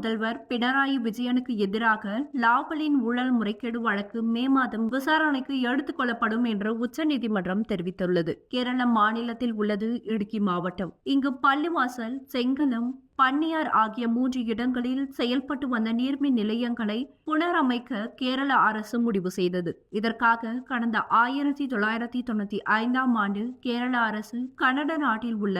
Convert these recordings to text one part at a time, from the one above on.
முதல்வர் பினராயி விஜயனுக்கு எதிராக லாபலின் ஊழல் முறைகேடு வழக்கு மே மாதம் விசாரணைக்கு எடுத்துக் கொள்ளப்படும் என்று உச்சநீதிமன்றம் தெரிவித்துள்ளது. கேரள மாநிலத்தில் உள்ளது இடுக்கி மாவட்டம். இங்கு பள்ளிவாசல் செங்கலம் பன்னியார் ஆகிய மூன்று இடங்களில் செயல்பட்டு வந்த நீர்மின் நிலையங்களை புனரமைக்க கேரள அரசு முடிவு செய்தது. இதற்காக கடந்த ஆயிரத்தி தொள்ளாயிரத்தி தொண்ணூத்தி ஐந்தாம் ஆண்டு கேரள அரசு கனடா நாட்டில் உள்ள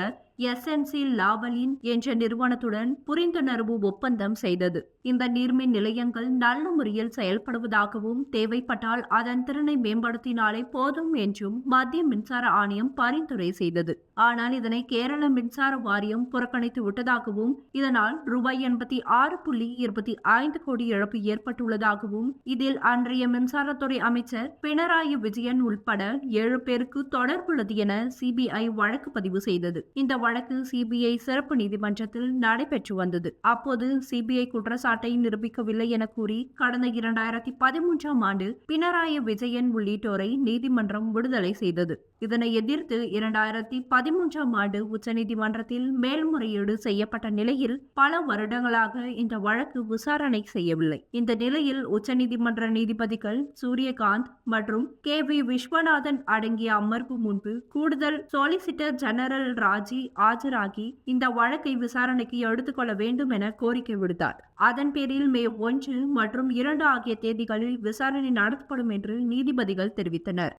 எஸ்என்சி லாவலின் என்ற நிறுவனத்துடன் புரிந்துணர்வு ஒப்பந்தம் செய்தது. இந்த நீர்மின் நிலையங்கள் நல்ல முறையில் செயல்படுவதாகவும் தேவைப்பட்டால் அதன் திறனை மேம்படுத்தினாலே போதும் என்றும் மத்திய மின்சார ஆணையம் பரிந்துரை செய்தது. ஆனால் இதனை கேரள மின்சார வாரியம் புறக்கணித்து விட்டதாகவும் இதனால் ரூபாய் எண்பத்தி ஆறு புள்ளி இருபத்தி ஐந்து கோடி இழப்பு ஏற்பட்டுள்ளதாகவும் இதில் அன்றைய மின்சாரத்துறை அமைச்சர் பினராயி விஜயன் உள்பட ஏழு பேருக்கு தொடர்புள்ளது என சிபிஐ வழக்கு பதிவு செய்தது. இந்த வழக்கு சிபிஐ சிறப்பு நீதிமன்றத்தில் நடைபெற்று வந்தது. அப்போது சிபிஐ குற்றச்சாட்டை நிரூபிக்கவில்லை என கூறி கடந்த இரண்டாயிரத்தி பதிமூன்றாம் ஆண்டு பினராயி விஜயன் உள்ளிட்டோரை நீதிமன்றம் விடுதலை செய்தது. இதனை எதிர்த்து இரண்டாயிரத்தி பதிமூன்றாம் ஆண்டு உச்சநீதிமன்றத்தில் மேல்முறையீடு செய்யப்பட்ட நிலையில் பல வருடங்களாக இந்த வழக்கு விசாரணை செய்யவில்லை. இந்த நிலையில் உச்சநீதிமன்ற நீதிபதிகள் சூரியகாந்த் மற்றும் கே வி விஸ்வநாதன் அடங்கிய அமர்வு முன்பு கூடுதல் சொலிசிட்டர் ஜெனரல் ராஜி ஆஜராகி இந்த வழக்கை விசாரணைக்கு எடுத்துக்கொள்ள வேண்டும் என கோரிக்கை விடுத்தார். அதன் பேரில் மே ஒன்று மற்றும் இரண்டு ஆகிய தேதிகளில் விசாரணை நடத்தப்படும் என்று நீதிபதிகள் தெரிவித்தனர்.